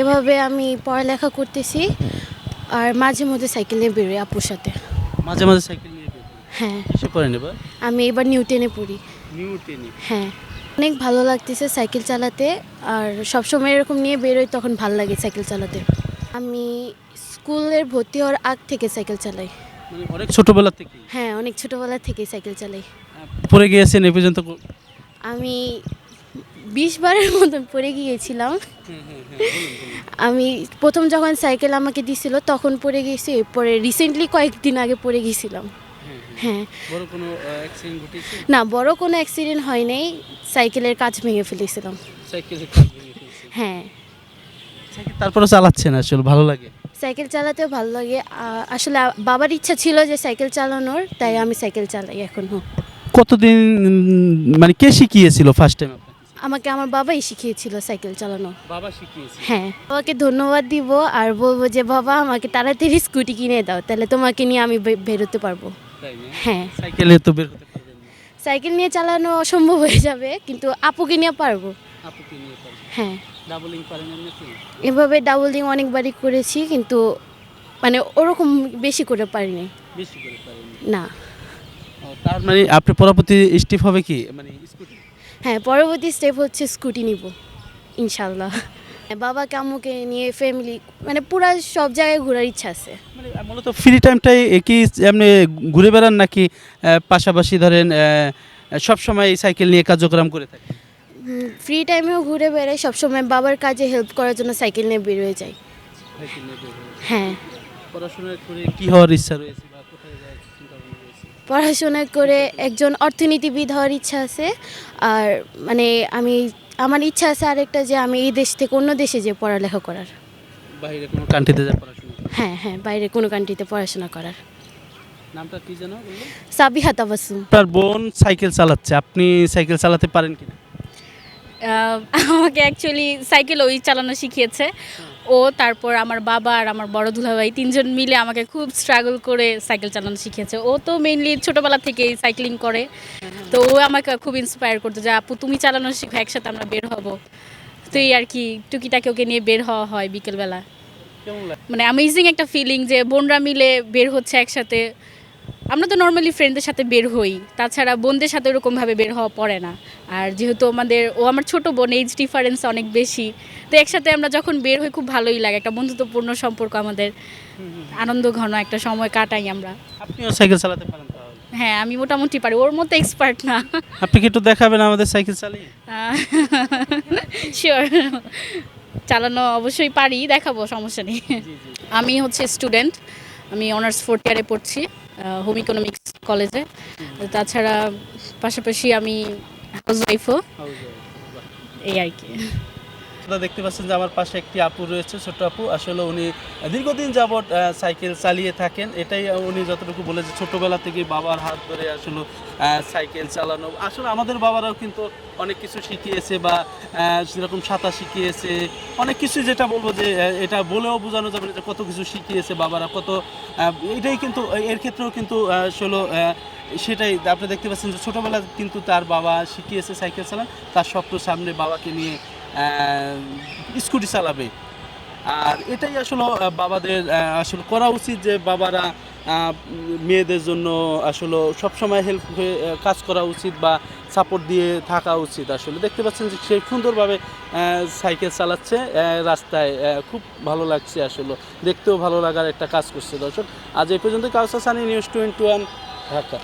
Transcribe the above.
এভাবে আমি পড়ালেখা করতেছি আর মাঝে মধ্যে সাইকেল নিয়ে বেরোই আপুর সাথে। মাঝে মাঝে সাইকেল নিয়ে হ্যাঁ। পড়েন এবার? আমি এবার নিউ টেনে পড়ি। নিউ টেনে? হ্যাঁ। অনেক ভালো লাগতেছে সাইকেল চালাতে আর সবসময় এরকম নিয়ে বেরোই তখন ভালো লাগে সাইকেল চালাতে। আমি স্কুলের ভর্তি হওয়ার আগ থেকে সাইকেল চালাই। মানে অনেক ছোটবেলা থেকে হ্যাঁ অনেক ছোটবেলা থেকেই সাইকেল চালাই। পড়ে গিয়েছেন এ পর্যন্ত আমি বিশ বারের মতন পড়ে গিয়েছিলাম। আমি প্রথম যখন সাইকেল আমাকে দিছিল তখন পড়ে গেছি এরপরে রিসেন্টলি কয়েকদিন আগে পড়ে গেছিলাম। হ্যাঁ। না বড় কোনো অ্যাক্সিডেন্ট হয় নাই সাইকেলের কাজ ভেঙে ফেলেছিলাম। হ্যাঁ। সাইকেল তারপরে চালাচ্ছেন আসলে ভালো লাগে? সাইকেল চালাতেও ভালো লাগে। আসলে বাবার ইচ্ছা ছিল যে সাইকেল চালানোর তাই আমি সাইকেল চালাই এখনও কতদিন মানে কে শিখিয়েছিল ফার্স্ট টাইম আমাকে আমার বাবাই শিখিয়েছিল সাইকেল চালানো। বাবা শিখিয়েছে হ্যাঁ। বাবাকে ধন্যবাদ দিব আর বলব যে বাবা আমাকে তাড়াতাড়ি স্কুটি কিনে দাও তাহলে তোমাকে নিয়ে আমি বে- বেরোতে পারব। হ্যাঁ। সাইকেলে তো বের হতে পারবেন না। সাইকেল নিয়ে চালানো অসম্ভব হয়ে যাবে কিন্তু আপুকে নিয়ে পারব। আপুকে নিয়ে পারবেন। হ্যাঁ। ডাবলিং পারেন নাকি? এভাবে ডাবল ডিং অনেকবারই করেছি কিন্তু মানে ওরকম বেশি করে পারিনি। বেশি করে পারেন না। তার মানে আপনি পরবর্তী স্টেপ হবে কি? মানে স্কুটি? হ্যাঁ পরবর্তী স্টেপ হচ্ছে স্কুটি নিব ইনশাল্লাহ। বাবাকে আম্মুকে নিয়ে ফ্যামিলি মানে পুরো সব জায়গায় ঘোরার ইচ্ছা আছে। মানে মূলত ফ্রি টাইমটাই কি এমনি ঘুরে বেড়ান নাকি পাশাপাশি ধরেন সব সময় সাইকেল নিয়ে কার্যক্রম করে থাকে ফ্রি টাইমেও ঘুরে বেড়াই সবসময় বাবার কাজে হেল্প করার জন্য সাইকেল নিয়ে বেরোয় যাই। হ্যাঁ পড়াশোনা করে কি হওয়ার ইচ্ছা রয়েছে বা কোথায় যাওয়ার চিন্তা রয়েছে? পড়াশোনা করে একজন অর্থনীতিবিদ হওয়ার ইচ্ছা আছে। আর মানে আমি আমার ইচ্ছা আছে আরেকটা যে আমি এই দেশ থেকে অন্য দেশে যে পড়ালেখা করার। বাইরে কোনো কান্ট্রিতে যা পড়াশোনা হ্যাঁ হ্যাঁ বাইরে কোনো কান্ট্রিতে পড়াশোনা করার। নামটা কি জানো সাবিহা তাবাসুম। আপনার বোন সাইকেল চালাচ্ছে আপনি সাইকেল চালাতে পারেন কিনা? আমাকে অ্যাকচুয়ালি সাইকেল ওই চালানো শিখিয়েছে। ও তারপর আমার বাবা আর আমার বড় দুলাভাই তিনজন মিলে আমাকে খুব স্ট্রাগল করে সাইকেল চালানো শিখিয়েছে। ও তো মেইনলি ছোটোবেলা থেকেই সাইক্লিং করে। তো ও আমাকে খুব ইন্সপায়ার করতো যে আপু তুমি চালানো শিখো একসাথে আমরা বের হব। তো এই আর কি টুকিটাকে ওকে নিয়ে বের হওয়া হয় বিকেলবেলা। মানে অ্যামেজিং একটা ফিলিং যে বোনরা মিলে বের হচ্ছে একসাথে। আমরা তো নর্মালি ফ্রেন্ডদের সাথে বের হই। তাছাড়া বোনদের সাথে ওরকমভাবে বের হওয়া পড়ে না। আর যেহেতু আমাদের ও আমার ছোট বোন এইজ ডিফারেন্স অনেক বেশি। তো একসাথে আমরা যখন বের হই খুব ভালোই লাগে। একটা বন্ধুত্বপূর্ণ সম্পর্ক আমাদের। আনন্দ ঘন একটা সময় কাটাই আমরা। আপনিও সাইকেল চালাতে পারেন হ্যাঁ আমি মোটামুটি পারি। ওর মতো এক্সপার্ট না। আপনি কি একটু দেখাবেন আমাদের সাইকেল চালিয়ে? শিওর চালানো অবশ্যই পারি। দেখাবো সমস্যা নেই। আমি হচ্ছে স্টুডেন্ট আমি অনার্স ফোর্থ ইয়ারে পড়ছি। হোম ইকোনমিক্স কলেজে তাছাড়া পাশাপাশি আমি হাউস ওয়াইফও এই আর কি। আপনারা দেখতে পাচ্ছেন যে আমার পাশে একটি আপু রয়েছে, ছোট্ট আপু। আসলে উনি দীর্ঘদিন যাবৎ সাইকেল চালিয়ে থাকেন। এটাই উনি যতটুকু বলেছে ছোটবেলা থেকে বাবার হাত ধরে আসলে সাইকেল চালানো। আসলে আমাদের বাবারাও কিন্তু অনেক কিছু শিখিয়েছে বা সেরকম সাঁতার শিখিয়েছে। অনেক কিছু যেটা বলব যে এটা বলেও বোঝানো যাবে যে কত কিছু শিখিয়েছে বাবারা, কত এটাই কিন্তু, এর ক্ষেত্রেও কিন্তু আসলে সেটাই। আপনি দেখতে পাচ্ছেন যে ছোটবেলা কিন্তু তার বাবা শিখিয়েছে সাইকেল চালান। তার স্বপ্ন সামনে বাবাকে নিয়ে স্কুটি চালাবে। আর এটাই আসলে বাবাদের আসলে করা উচিত যে বাবারা মেয়েদের জন্য আসলে সবসময় হেল্প হয়ে কাজ করা উচিত বা সাপোর্ট দিয়ে থাকা উচিত আসলে। দেখতে পাচ্ছেন যে সে সুন্দরভাবে সাইকেল চালাচ্ছে রাস্তায় খুব ভালো লাগছে আসলে। দেখতেও ভালো লাগার একটা কাজ করছে দর্শক। আজ এই পর্যন্ত কাউসাসানি নিউজ টোয়েন্টি ওয়ান, ঢাকা।